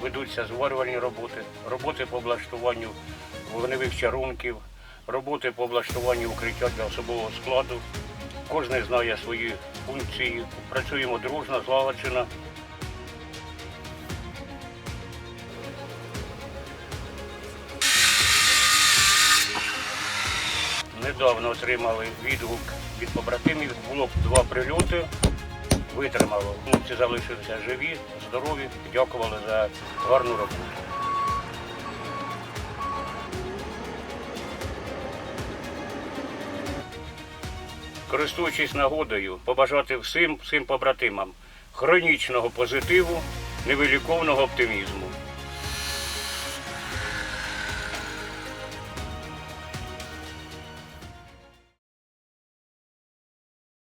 ведуться зварювальні роботи, роботи по облаштуванню вогневих чарунків, роботи по облаштуванню укриття для особового складу. Кожен знає свої функції, працюємо дружно, злагоджено. Недавно отримали відгук від побратимів. Було б два прильоти, витримало. Хлопці залишилися живі, здорові, дякували за гарну роботу. Користуючись нагодою, побажати всім, всім побратимам хронічного позитиву, невиліковного оптимізму.